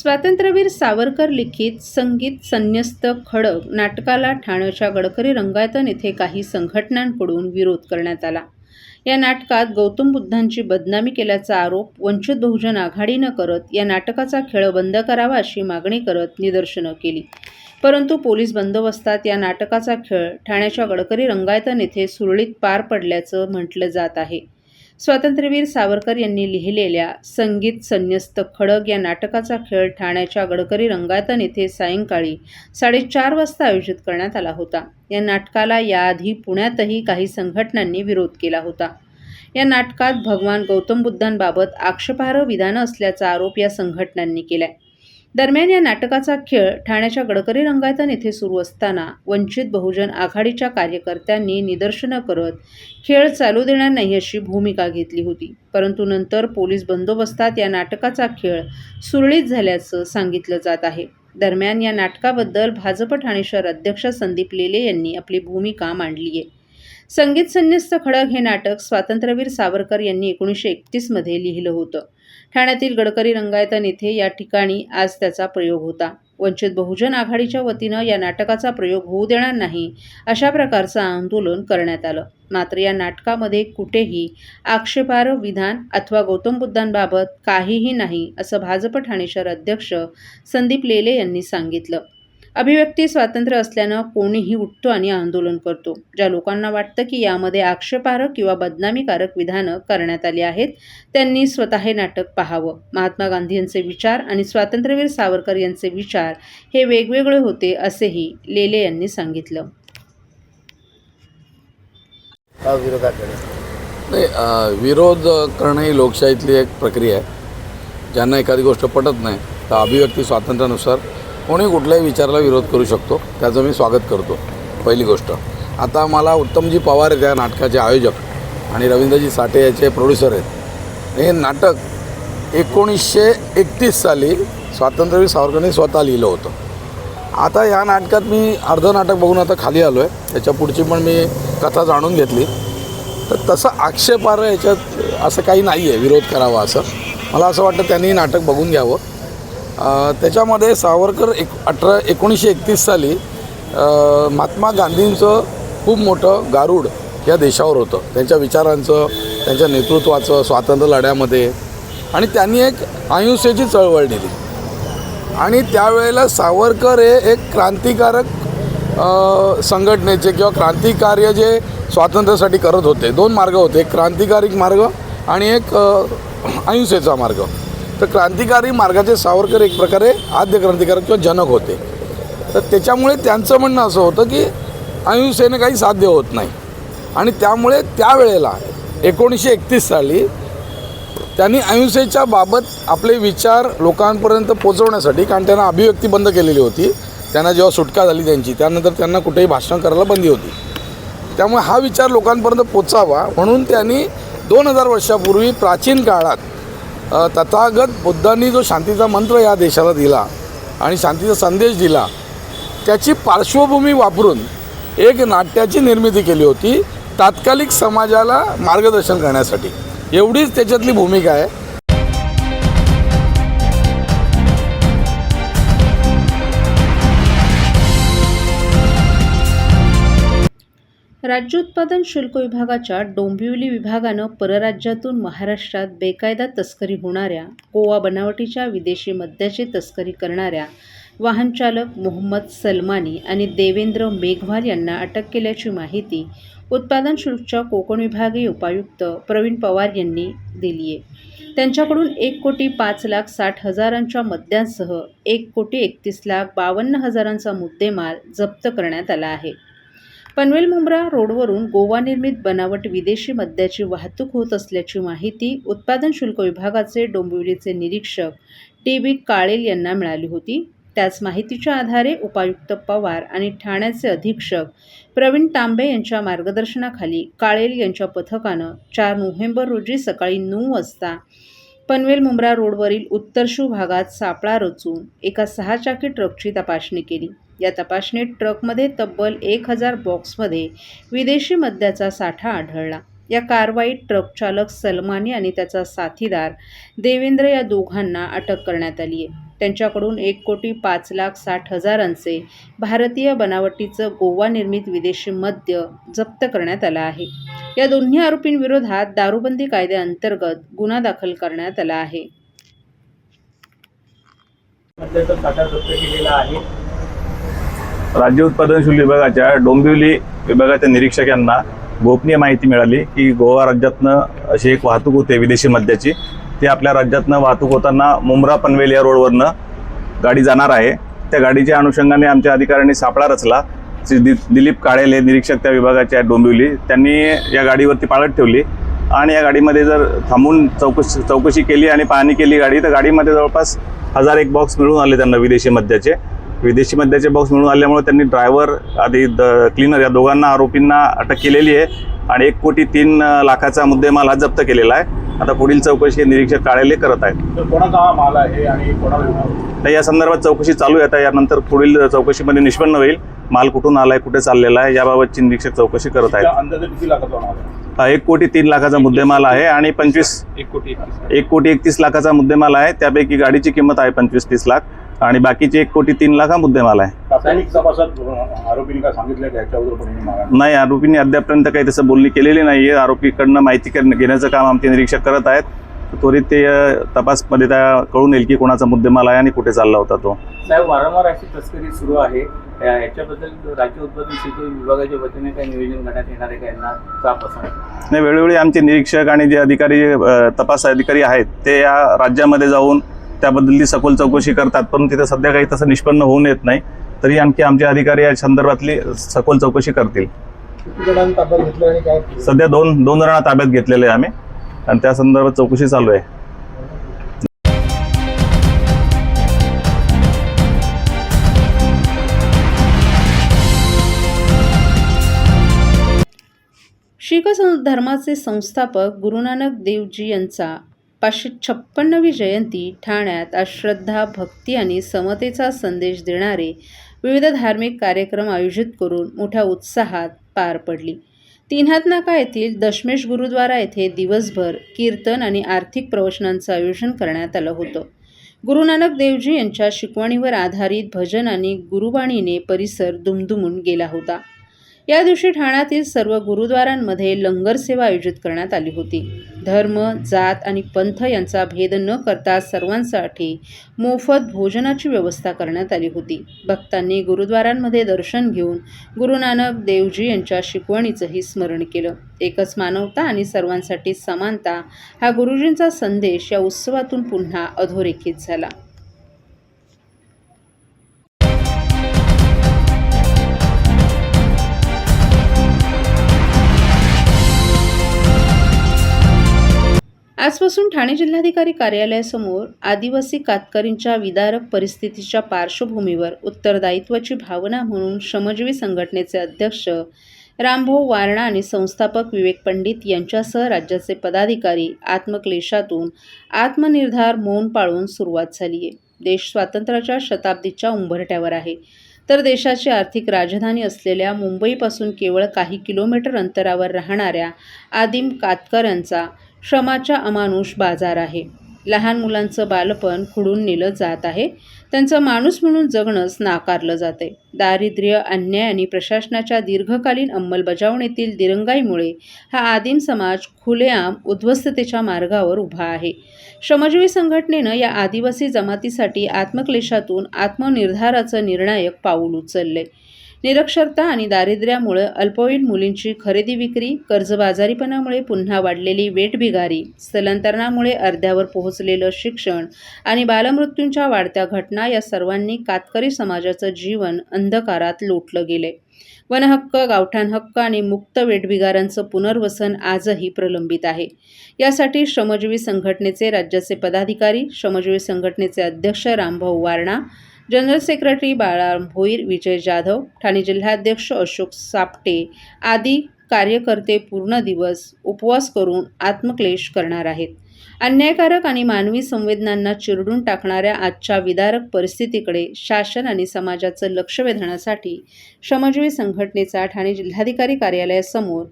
स्वातंत्र्यवीर सावरकर लिखित संगीत संन्यस्त खडक नाटकाला ठाण्याच्या गडकरी रंगायतन येथे काही संघटनांकडून विरोध करण्यात आला. या नाटकात गौतम बुद्धांची बदनामी केल्याचा आरोप वंचित बहुजन आघाडीनं करत या नाटकाचा खेळ बंद करावा अशी मागणी करत निदर्शनं केली. परंतु पोलीस बंदोबस्तात या नाटकाचा खेळ ठाण्याच्या गडकरी रंगायतन येथे सुरळीत पार पडल्याचं म्हटलं जात आहे. स्वातंत्र्यवीर सावरकर यांनी लिहिलेल्या संगीत संन्यस्त खडग या नाटकाचा खेळ ठाण्याच्या गडकरी रंगायतन येथे सायंकाळी साडेचार वाजता आयोजित करण्यात आला होता. या नाटकाला याआधी पुण्यातही काही संघटनांनी विरोध केला होता. या नाटकात भगवान गौतम बुद्धांबाबत आक्षेपार्ह विधानं असल्याचा आरोप या संघटनांनी केलाय. दरम्यान या नाटकाचा खेळ ठाण्याच्या गडकरी रंगायतन येथे सुरू असताना वंचित बहुजन आघाडीच्या कार्यकर्त्यांनी निदर्शनं करत खेळ चालू देणार नाही अशी भूमिका घेतली होती. परंतु नंतर पोलीस बंदोबस्तात या नाटकाचा खेळ सुरळीत झाल्याचं सांगितलं जात आहे. दरम्यान या नाटकाबद्दल भाजप ठाणे शहर अध्यक्ष संदीप लेले यांनी आपली भूमिका मांडली आहे. संगीत संन्यस्त खडग हे नाटक स्वातंत्र्यवीर सावरकर यांनी एकोणीसशे एकतीसमध्ये लिहिलं होतं. ठाण्यातील गडकरी रंगायतन येथे या ठिकाणी आज त्याचा प्रयोग होता. वंचित बहुजन आघाडीच्या वतीनं या नाटकाचा प्रयोग होऊ देणार नाही अशा प्रकारचं आंदोलन करण्यात आलं. मात्र या नाटकामध्ये कुठेही आक्षेपार्ह विधान अथवा गौतम बुद्धांबाबत काहीही नाही असं भाजप ठाणे शहर अध्यक्ष संदीप लेले यांनी सांगितलं. अभिव्यक्ती स्वातंत्र्य असल्यानं कोणीही उठतो आणि आंदोलन करतो. ज्या लोकांना वाटतं की यामध्ये आक्षेपार्ह किंवा बदनामीकारक विधानं करण्यात आली आहेत त्यांनी स्वतः हे नाटक पाहावं. महात्मा गांधी यांचे विचार आणि स्वातंत्र्यवीर सावरकर यांचे विचार हे वेगवेगळे होते असेही लेले यांनी सांगितलं. नाही विरोध करणं ही लोकशाहीतली एक प्रक्रिया आहे. ज्यांना एखादी गोष्ट पटत नाही तर अभिव्यक्ती स्वातंत्र्यानुसार कोणी कुठल्याही विचाराला विरोध करू शकतो त्याचं मी स्वागत करतो. पहिली गोष्ट. आता मला उत्तमजी पवार आहेत नाटकाचे आयोजक आणि रवींद्रजी साठे याचे प्रोड्युसर आहेत. हे नाटक एकोणीसशे एकतीस साली स्वातंत्र्यवीर सावरकरांनी स्वतः लिहिलं होतं. आता या नाटकात मी अर्धं नाटक बघून आता खाली आलो आहे त्याच्या पुढची पण मी कथा जाणून घेतली. तर तसं आक्षेपार्ह याच्यात असं काही नाही आहे विरोध करावा असं. मला असं वाटतं त्यांनी नाटक बघून घ्यावं. त्याच्यामध्ये सावरकर एक अठरा एकोणीसशे एकतीस साली महात्मा गांधींचं खूप मोठं गारूड या देशावर होतं. त्यांच्या विचारांचं त्यांच्या नेतृत्वाचं स्वातंत्र्य लढ्यामध्ये. आणि त्यांनी एक अहिंसेची चळवळ नेली. आणि त्यावेळेला सावरकर हे एक क्रांतिकारक संघटनेचे किंवा क्रांतिकार्य जे स्वातंत्र्यासाठी करत होते. दोन मार्ग होते. एक क्रांतिकारिक मार्ग आणि एक अहिंसेचा मार्ग. तर क्रांतिकारी मार्गाचे सावरकर एक प्रकारे आद्य क्रांतिकारक किंवा जनक होते. तर त्याच्यामुळे त्यांचं म्हणणं असं होतं की अहिंसेने काही साध्य होत नाही. आणि त्यामुळे त्यावेळेला एकोणीसशे एकतीस साली त्यांनी अहिंसेच्या बाबत आपले विचार लोकांपर्यंत पोचवण्यासाठी कारण त्यांना अभिव्यक्ती बंद केलेली होती. त्यांना जेव्हा सुटका झाली त्यांची त्यानंतर त्यांना कुठेही भाषण करायला बंदी होती. त्यामुळे हा विचार लोकांपर्यंत पोचावा म्हणून त्यांनी दोन हजार वर्षापूर्वी प्राचीन काळात तथागत बुद्धांनी जो शांतीचा मंत्र या देशाला दिला आणि शांतीचा संदेश दिला त्याची पार्श्वभूमी वापरून एक नाट्याची निर्मिती केली होती तात्कालिक समाजाला मार्गदर्शन करण्यासाठी. एवढीच त्याच्यातली भूमिका आहे. राज्य उत्पादन शुल्क विभागाच्या डोंबिवली विभागानं परराज्यातून महाराष्ट्रात बेकायदा तस्करी होणाऱ्या गोवा बनावटीच्या विदेशी मद्याची तस्करी करणाऱ्या वाहनचालक मोहम्मद सलमानी आणि देवेंद्र मेघवाल यांना अटक केल्याची माहिती उत्पादन शुल्कच्या कोकण विभागीय उपायुक्त प्रवीण पवार यांनी दिली आहे. त्यांच्याकडून एक कोटी पाच लाख साठ हजारांच्या मद्यांसह एक कोटी एकतीस लाख बावन्न हजारांचा मुद्देमाल जप्त करण्यात आला आहे. पनवेल मुंब्रा रोडवरून गोवा निर्मित बनावट विदेशी मद्याची वाहतूक होत असल्याची माहिती उत्पादन शुल्क विभागाचे डोंबिवलीचे निरीक्षक टी बी काळेल यांना मिळाली होती. त्याच माहितीच्या आधारे उपायुक्त पवार आणि ठाण्याचे अधीक्षक प्रवीण तांबे यांच्या मार्गदर्शनाखाली काळेल यांच्या पथकानं चार नोव्हेंबर रोजी सकाळी नऊ वाजता पनवेल मुंब्रा रोडवरील उत्तरशू भागात सापळा रचून एका सहाचाकी ट्रकची तपासणी केली. या तपासणीत ट्रकमध्ये तब्बल एक हजार बॉक्समध्ये विदेशी मद्याचा साठा आढळला. या कारवाईत ट्रक चालक सलमानी आणि त्याचा साथीदार देवेंद्र या दोघांना अटक करण्यात आली आहे. त्यांच्याकडून एक कोटी पाच लाख साठ हजारांचे भारतीय बनावटीचं गोवा निर्मित विदेशी मद्य जप्त करण्यात आलं आहे. या दोन्ही आरोपींविरोधात दारूबंदी कायद्याअंतर्गत गुन्हा दाखल करण्यात आला आहे मद्याचा साठा जप्त केलेला आहे राज्य उत्पादन शुल्क विभागाच्या डोंबिवली विभागाच्या निरीक्षकांना गोपनीय माहिती मिळाली की गोवा राज्यातनं अशी एक वाहतूक होते विदेशी मद्याची. ती आपल्या राज्यातनं वाहतूक होताना मुंब्रा पनवेल या रोडवरनं गाडी जाणार आहे. त्या गाडीच्या अनुषंगाने आमच्या अधिकाऱ्यांनी सापळा रचला. श्री दि दिलीप काळेले निरीक्षक त्या विभागाचे आहेत डोंबिवली त्यांनी या गाडीवरती पाळत ठेवली. आणि या गाडीमध्ये जर थांबून चौकशी चौकशी केली आणि पाहणी केली गाडी तर गाडीमध्ये जवळपास हजार एक बॉक्स मिळून आले त्यांना विदेशी मद्याचे. विदेशी मद्याचे बॉक्स मिळून आल्यामुळे त्यांनी ड्रायव्हर आधी द क्लीनर या दोघांना आरोपींना अटक केलेली आहे. आणि एक कोटी तीन लाखाचा मुद्देमाल हा जप्त केलेला आहे. आता पुढील चौकशी हे निरीक्षक काळेले करत आहेत. तर कोणाचा हा माल आहे आणि कोणाला विकणार? तर या संदर्भात चौकशी चालू आहे. आता यानंतर पुढील चौकशीमध्ये निष्पन्न होईल. माल कुठून आलाय कुठे चाललेला आहे याबाबतची निरीक्षक चौकशी करत आहेत. हा एक कोटी तीन लाखाचा मुद्देमाल आहे आणि पंचवीस एक कोटी एक कोटी एकतीस लाखाचा मुद्देमाल आहे. त्यापैकी गाडीची किंमत आहे पंचवीस तीस लाख. आणि बाकीचे एक कोटी तीन लाख हा मुद्देमाल आहे. प्राथमिक तपासात अं, आरोपींनी काय सांगितलं नाही आरोपींनी अद्यापर्यंत काही तसं बोलणी केलेली नाही आहे आरोपीकडनं माहिती करण- घेण्याचं काम आमचे निरीक्षक करत आहेत. त्वरित ते तपासमध्ये त्या कळून येईल की कोणाचा मुद्देमाल आहे आणि कुठे चालला होता तो. साहेब वारंवार अशी तस्करी सुरू आहे. याच्याबद्दल राज्य उत्पादन शुल्क विभागाच्या वतीने काही नियोजन करण्यात येणार आहे का? यांना चाप असणार नाही वेळोवेळी आमचे निरीक्षक आणि जे अधिकारी तपास अधिकारी आहेत ते या राज्यामध्ये जाऊन त्याबद्दलची सखोल चौकशी करतात पण तिथं सध्या काही तसं निष्पन्न होऊन येत नाही. तरी आणखी आमचे अधिकारी या संदर्भातली सखोल चौकशी करतील. सध्या दोन दोन जणांना ताब्यात घेतलेले आहे आम्ही. आणि त्या संदर्भात चौकशी चालू आहे. शीख सं- धर्माचे संस्थापक गुरुनानक देवजी यांचा पाचशे छप्पन्नवी जयंती ठाण्यात आज श्रद्धा भक्ती आणि समतेचा संदेश देणारे विविध धार्मिक कार्यक्रम आयोजित करून मोठ्या उत्साहात पार पडली. तीनहात नाका येथील दशमेश गुरुद्वारा येथे दिवसभर कीर्तन आणि आर्थिक प्रवचनांचं आयोजन करण्यात आलं होतं? गुरु नानक देवजी यांच्या शिकवणीवर आधारित भजन आणि गुरुबाणीने परिसर दुमदुमून गेला होता. या दिवशी ठाण्यातील सर्व गुरुद्वारांमध्ये लंगर सेवा आयोजित करण्यात आली होती. धर्म जात आणि पंथ यांचा भेद न करता सर्वांसाठी मोफत भोजनाची व्यवस्था करण्यात आली होती. भक्तांनी गुरुद्वारांमध्ये दर्शन घेऊन गुरुनानक देवजी यांच्या शिकवणीचंही स्मरण केलं. एकच मानवता आणि सर्वांसाठी समानता हा गुरुजींचा संदेश या उत्सवातून पुन्हा अधोरेखित झाला. आजपासून ठाणे जिल्हाधिकारी कार्यालयासमोर आदिवासी कातकरींच्या विदारक परिस्थितीच्या पार्श्वभूमीवर उत्तरदायित्वाची भावना म्हणून श्रमजीवी संघटनेचे अध्यक्ष रामभाऊ वारणा आणि संस्थापक विवेक पंडित यांच्यासह राज्याचे पदाधिकारी आत्मक्लेशातून आत्मनिर्धार मौन पाळून सुरुवात झाली आहे. देश स्वातंत्र्याच्या शताब्दीच्या उंबरठ्यावर आहे. तर देशाची आर्थिक राजधानी असलेल्या मुंबईपासून केवळ काही किलोमीटर अंतरावर राहणाऱ्या आदिम कातकऱ्यांचा श्रमाच्या अमानुष बाजार आहे. लहान मुलांचं बालपण खुडून नेलं जात आहे. त्यांचं माणूस म्हणून जगणंच नाकारलं जाते दारिद्र्य अन्याय आणि प्रशासनाच्या दीर्घकालीन अंमलबजावणीतील दिरंगाईमुळे हा आदिम समाज खुलेआम उद्ध्वस्ततेच्या मार्गावर उभा आहे. श्रमजीवी संघटनेनं या आदिवासी जमातीसाठी आत्मक्लेशातून आत्मनिर्धाराचं निर्णायक पाऊल उचलले निरक्षरता आणि दारिद्र्यामुळं अल्पवयीन मुलींची खरेदी विक्री कर्जबाजारीपणामुळे पुन्हा वाढलेली वेठबिगारी स्थलांतरणामुळे अर्ध्यावर पोहोचलेलं शिक्षण आणि बालमृत्यूंच्या वाढत्या घटना या सर्वांनी कातकरी समाजाचं जीवन अंधकारात लोटलं गेले वनहक्क गावठाण हक्क आणि मुक्त वेठबिगारांचं पुनर्वसन आजही प्रलंबित आहे. यासाठी श्रमजीवी संघटनेचे राज्याचे पदाधिकारी श्रमजीवी संघटनेचे अध्यक्ष रामभाऊ वारणा जनरल सेक्रेटरी बाळाराम भोईर विजय जाधव ठाणे जिल्हाध्यक्ष अशोक सापटे आदी कार्यकर्ते पूर्ण दिवस उपवास करून आत्मक्लेश करणार आहेत. अन्यायकारक आणि मानवी संवेदनांना चिरडून टाकणाऱ्या आजच्या विदारक परिस्थितीकडे शासन आणि समाजाचं लक्ष वेधण्यासाठी श्रमजीवी संघटनेचा ठाणे जिल्हाधिकारी कार्यालयासमोर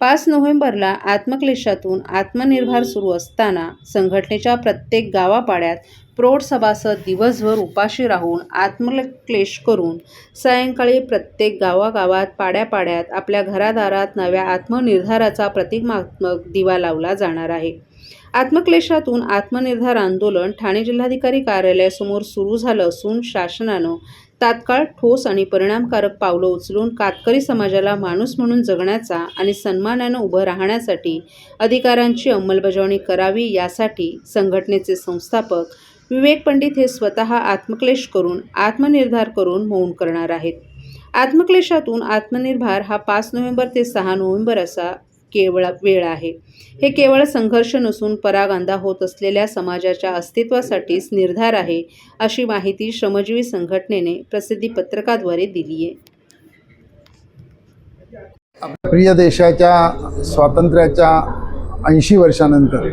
पाच नोव्हेंबरला आत्मक्लेशातून आत्मनिर्भर सुरू असताना संघटनेच्या प्रत्येक गावापाड्यात प्रौढ सभासद दिवसभर उपाशी राहून आत्मक्लेश करून सायंकाळी प्रत्येक गावागावात पाड्यापाड्यात आपल्या घरादारात नव्या आत्मनिर्धाराचा प्रतिमात्मक दिवा लावला जाणार आहे. आत्मक्लेशातून आत्मनिर्धार आंदोलन ठाणे जिल्हाधिकारी कार्यालयासमोर सुरू झालं असून शासनानं तात्काळ ठोस आणि परिणामकारक पावलं उचलून कातकरी समाजाला माणूस म्हणून जगण्याचा आणि सन्मानानं उभं राहण्यासाठी अधिकारांची अंमलबजावणी करावी यासाठी संघटनेचे संस्थापक विवेक पंडित हे स्वतः आत्मक्लेश करून आत्मनिर्धार करून मौन करणार आहेत. आत्मक्लेशातून आत्मनिर्भार हा पाच नोव्हेंबर ते सहा नोव्हेंबर असा केवळ वेळ आहे. हे केवळ संघर्ष नसून परागांदा होत असलेल्या समाजाच्या अस्तित्वासाठीच निर्धार आहे अशी माहिती श्रमजीवी संघटनेने प्रसिद्धी पत्रकाद्वारे दिली आहे. प्रिय देशाच्या स्वातंत्र्याच्या ऐंशी वर्षानंतर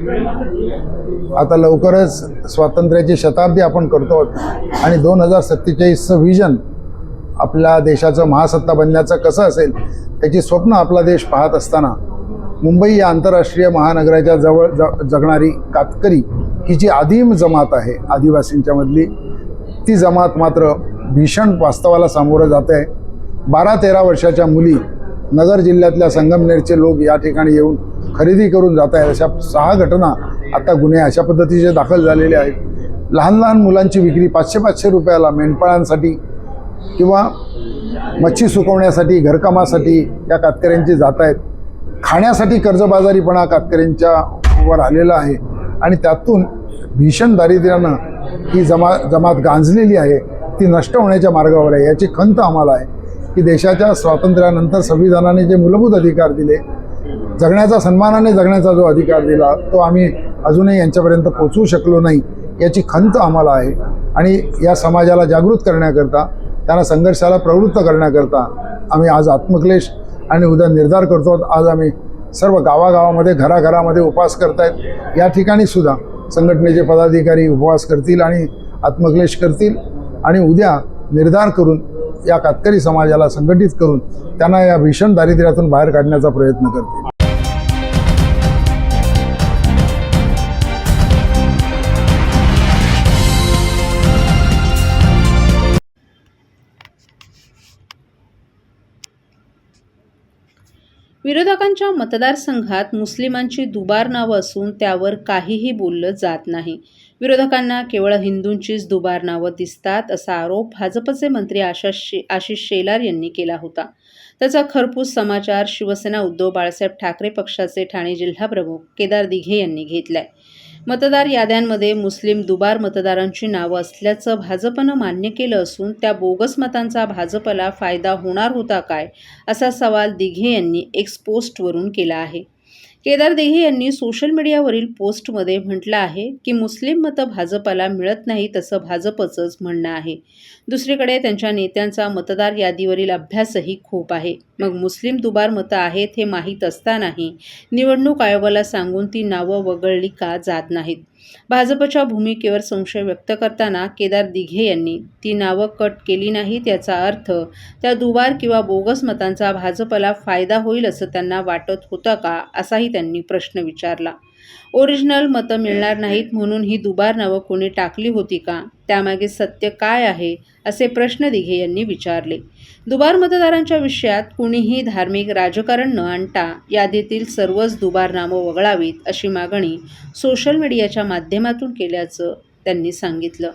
आता लवकरच स्वातंत्र्याची शताब्दी आपण करतो आहोत आणि दोन हजार सत्तेचाळीसचं व्हिजन आपल्या देशाचं महासत्ता बनण्याचं कसं असेल त्याची स्वप्न आपला देश पाहत असताना मुंबई या आंतरराष्ट्रीय महानगराच्या जवळ ज जगणारी कातकरी ही जी आदिम जमात आहे आदिवासींच्या मधली ती जमात मात्र भीषण वास्तवाला सामोरं जात आहे. बारा तेरा वर्षाच्या मुली नगर जिल्ह्यातल्या संगमनेरचे लोक या ठिकाणी येऊन खरेदी करून जात आहेत. अशा सहा घटना आता गुन्हे अशा पद्धतीचे दाखल झालेले आहेत. लहान लहान मुलांची विक्री पाचशे पाचशे रुपयाला मेंढपाळांसाठी किंवा मच्छी सुकवण्यासाठी घरकामासाठी या कातकऱ्यांची जात आहेत. खाण्यासाठी कर्जबाजारीपणा कातकऱ्यांच्या वर आलेला आहे. आणि त्यातून भीषण दारिद्र्यानं ही जमा जमात गांजलेली आहे. ती नष्ट होण्याच्या मार्गावर आहे. याची खंत आम्हाला आहे की देशाच्या स्वातंत्र्यानंतर संविधानाने जे मूलभूत अधिकार दिले जगण्याचा सन्मानाने जगण्याचा जो अधिकार दिला तो आम्ही अजूनही यांच्यापर्यंत पोचवू शकलो नाही याची खंत आम्हाला आहे. आणि या समाजाला जागृत करण्याकरता त्यांना संघर्षाला प्रवृत्त करण्याकरता आम्ही आज आत्मक्लेश आणि उद्या निर्धार करतो. आज आम्ही सर्व गावागावामध्ये घराघरामध्ये उपवास करतायत. या ठिकाणी सुद्धा संघटनेचे पदाधिकारी उपवास करतील आणि आत्मक्लेश करतील. आणि उद्या निर्धार करून या कातकरी समाजाला संघटित करून त्यांना या भीषण दारिद्र्यातून बाहेर काढण्याचा प्रयत्न करतील. विरोधकांच्या मतदारसंघात मुस्लिमांची दुबार नावं असून त्यावर काहीही बोललं जात नाही. विरोधकांना केवळ हिंदूंचीच दुबार नावं दिसतात असा आरोप भाजपचे मंत्री आशाष शे आशिष शेलार यांनी केला होता. त्याचा खरपूस समाचार शिवसेना उद्धव बाळासाहेब ठाकरे पक्षाचे ठाणे जिल्हाप्रमुख केदार दिघे यांनी घेतलाय. मतदार याद्यांमध्ये मुस्लिम दुबार मतदारांची नावं असल्याचं भाजपनं मान्य केलं असून त्या बोगस मतांचा भाजपला फायदा होणार होता काय असा सवाल दिघे यांनी एक्स पोस्टवरून केला आहे. केदार दिघे यांनी सोशल मीडियावरील पोस्टमध्ये म्हटलं आहे की मुस्लिम मतं भाजपाला मिळत नाही तसं भाजपचंच म्हणणं आहे. दुसरीकडे त्यांच्या नेत्यांचा मतदार यादीवरील अभ्यासही खूप आहे. मग मुस्लिम दुबार मतं आहेत हे माहीत असतानाही निवडणूक आयोगाला सांगून ती नावं वगळली का जात नाहीत. भाजपच्या भूमिकेवर संशय व्यक्त करताना केदार दिघे यांनी ती नावं कट केली नाहीत याचा अर्थ त्या दुबार किंवा बोगस मतांचा भाजपला फायदा होईल असं त्यांना वाटत होतं का असाही त्यांनी प्रश्न विचारला. ओरिजिनल मतं मिळणार नाहीत म्हणून ही दुबार नावं कोणी टाकली होती का? त्यामागे सत्य काय आहे? असे प्रश्न दिघे यांनी विचारले. दुबार मतदारांच्या विषयात कुणीही धार्मिक राजकारण न आणता यादीतील सर्वच दुबार नावं वगळावीत अशी मागणी सोशल मीडियाच्या माध्यमातून केल्याचं त्यांनी सांगितलं.